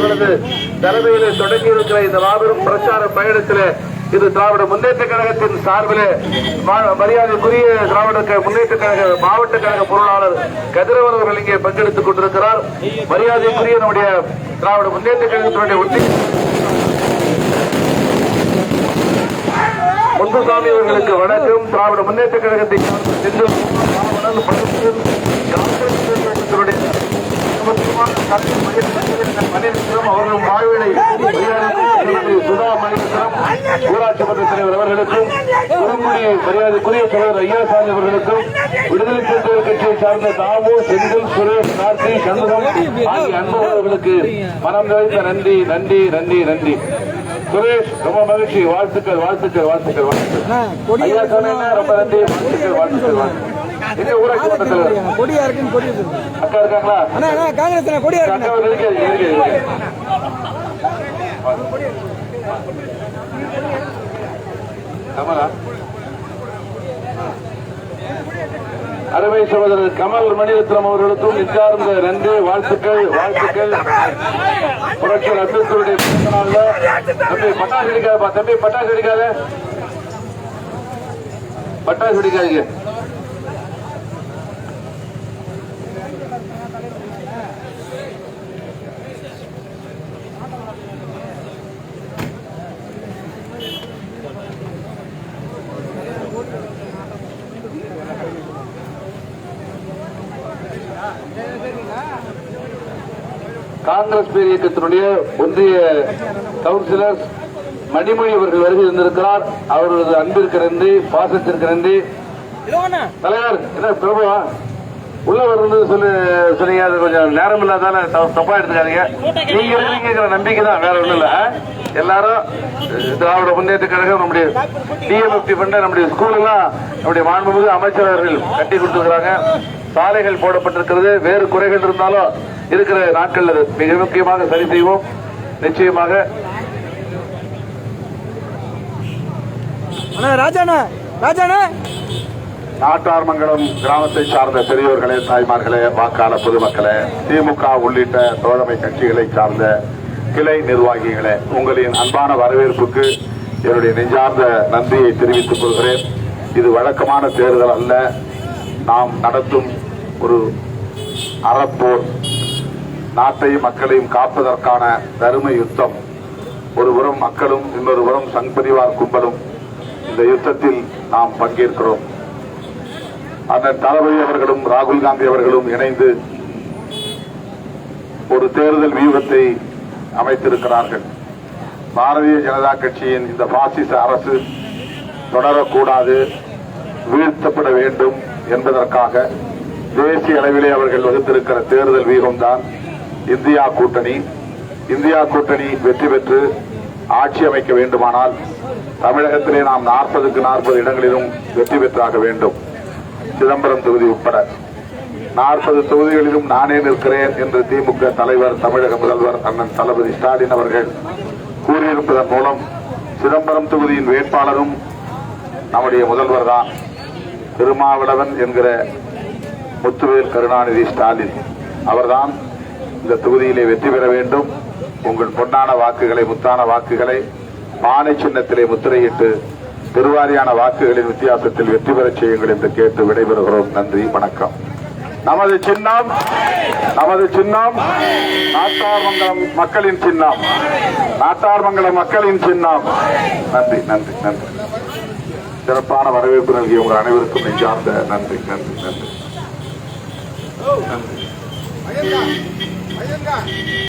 அவர்களது தலைமையிலே தொடங்கியிருக்கிற இந்த மாபெரும் பிரச்சார பயணத்திலே இது திராவிட முன்னேற்ற கழகத்தின் சார்பிலே மரியாதைக்குரிய திராவிட முன்னேற்ற கழக மாவட்ட கழக பொருளாளர் கதிரவன் அவர்கள் இங்கே பங்கெடுத்துக் கொண்டிருக்கிறார். மரியாதைக்குரிய நம்முடைய திராவிட முன்னேற்ற கழகத்தினுடைய ஒட்டி முன்புசாமி அவர்களுக்கு வணக்கம். திராவிட முன்னேற்ற கழகத்தை சார்ந்த செந்தில் ராவணன், பழனிவேல், காங்கிரஸ் இயக்கத்தினுடைய முக்கியமான தலைவர் மகேந்திரன் மணிரத்னம் அவர்களும் வாழ்வினை மரியாதைக்குரிய சுதா மணிரத்னம் ஊராட்சி மன்ற தலைவர் அவர்களுக்கும் குறுங்குடி மரியாதைக்குரிய தலைவர் ஐயாசாமி அவர்களுக்கும் விடுதலை சிறுத்தைகள் கட்சியை சார்ந்த தாமு செந்தில் சுரேஷ் கார்த்தி சண்முகம் ஆகிய அன்பவர்களுக்கு மனம் நிறைந்த நன்றி நன்றி நன்றி நன்றி. சுரேஷ் ரொம்ப மகிழ்ச்சி. வாழ்த்துக்கள் வாழ்த்துக்கள் வாழ்த்துக்கள் வாழ்த்துக்கள். ஐயா சொன்னேன்னா ரொம்ப நன்றி. வாழ்த்துக்கள் வாழ்த்துக்கள் வாழ்த்துக்கள். கொடியா இருக்குன்னு கொடி இருக்கு அக்கா இருக்காங்களா? காங்கிரஸ் கொடியா இருக்கு. அக்கா கமலா. அருமை சகோதரர் கமல் மணிரத்னம் அவர்களுக்கும் நெஞ்சார்ந்த நன்றி வாழ்த்துக்கள் வாழ்த்துக்கள். புரட்சியர் அம்பேத்கருடைய பிறந்த நாள்ல. தம்பி பட்டாசு அடிக்காதப்பா தம்பி பட்டாசு அடிக்காத பட்டாசு அடிக்காதீங்க காங்கிரஸ் பேர் இயக்கத்தினுடைய ஒன்றிய கவுன்சிலர் மணிமொழி அவர்கள் வருகை இருந்திருக்கிறார் அவரது அன்பிற்கு நன்றி பாசத்திற்கு நன்றி. தலைவர் என்ன பிரபுவா உள்ள வருது சொல்லி சொன்னீங்க அது கொஞ்சம் நேரம் இல்லாதால தப்பா எடுத்துக்காதீங்க நீங்க இருக்கீங்கிற நம்பிக்கை தான் வேற ஒண்ணும் இல்ல எல்லாரும் திராவிட முன்னேற்ற கழகம் நம்முடைய டிஎம்எஃப்டி பண்ண நம்முடைய ஸ்கூல் எல்லாம் நம்முடைய மாண்புமிகு அமைச்சர் அவர்கள் கட்டி கொடுத்துருக்காங்க சாலைகள் போடப்பட்டிருக்கிறது வேறு குறைகள் இருந்தாலும் இருக்கிற நாட்கள் அது மிக முக்கியமாக சரி செய்வோம். நிச்சயமாக. நாட்டார்மங்கலம் கிராமத்தை சார்ந்த பெரியோர்களே தாய்மார்களே வாக்காளர் பொதுமக்களே திமுக உள்ளிட்ட தோழமை கட்சிகளை சார்ந்த கிளை நிர்வாகிகளே உங்களின் அன்பான வரவேற்புக்கு என்னுடைய நெஞ்சார்ந்த நன்றியை தெரிவித்துக் கொள்கிறேன். இது வழக்கமான தேர்தல் அல்ல. நாம் நடத்தும் ஒரு அறப்போர் நாட்டையும் மக்களையும் காப்பதற்கான தரும யுத்தம். ஒருபுறம் மக்களும் இன்னொருபுறம் சங் பரிவார் கும்பலும் இந்த யுத்தத்தில் நாம் பங்கேற்கிறோம். அண்ணன் தளபதி அவர்களும் ராகுல் காந்தி அவர்களும் இணைந்து ஒரு தேர்தல் வியூகத்தை அமைத்திருக்கிறார்கள். பாரதிய ஜனதா கட்சியின் இந்த பாசிச அரசு தொடரக்கூடாது வீழ்த்தப்பட வேண்டும் என்பதற்காக தேசிய அளவிலே அவர்கள் வகுத்திருக்கிற தேர்தல் வியூகம்தான் இந்தியா கூட்டணி இந்தியா கூட்டணி வெற்றி பெற்று ஆட்சி அமைக்க வேண்டுமானால் தமிழகத்திலே நாம் நாற்பதுக்கு நாற்பது இடங்களிலும் வெற்றி பெற்றாக வேண்டும். சிதம்பரம் தொகுதி உட்பட. நாற்பது தொகுதிகளிலும் நானே நிற்கிறேன் என்று திமுக தலைவர் தமிழக முதல்வர் அண்ணன் தளபதி ஸ்டாலின் அவர்கள் கூறியிருப்பதன் மூலம் சிதம்பரம் தொகுதியின் வேட்பாளரும் நம்முடைய முதல்வர் தான். திருமாவளவன் என்கிற முத்துவேல் கருணாநிதி ஸ்டாலின் அவர்தான் இந்த தொகுதியிலே வெற்றி பெற வேண்டும். உங்கள் பொன்னான வாக்குகளை முத்தான வாக்குகளை பானை சின்னத்திலே முத்திரையிட்டு பெருவாரியான வாக்குகளின் வித்தியாசத்தில் வெற்றி பெறச் செய்யுங்கள் என்று கேட்டு விடைபெறுகிறோம். நன்றி வணக்கம். நமது சின்னம் நமது சின்னம் நாட்டார்மங்கலம் மக்களின் சின்னம். நாட்டார்மங்கலம் மக்களின் சின்னம். நன்றி நன்றி நன்றி. சிறப்பான வரவேற்பு நல்கிய உங்கள் அனைவருக்கும் நெஞ்சார்ந்த நன்றி நன்றி நன்றி. நன்றி. 没人干。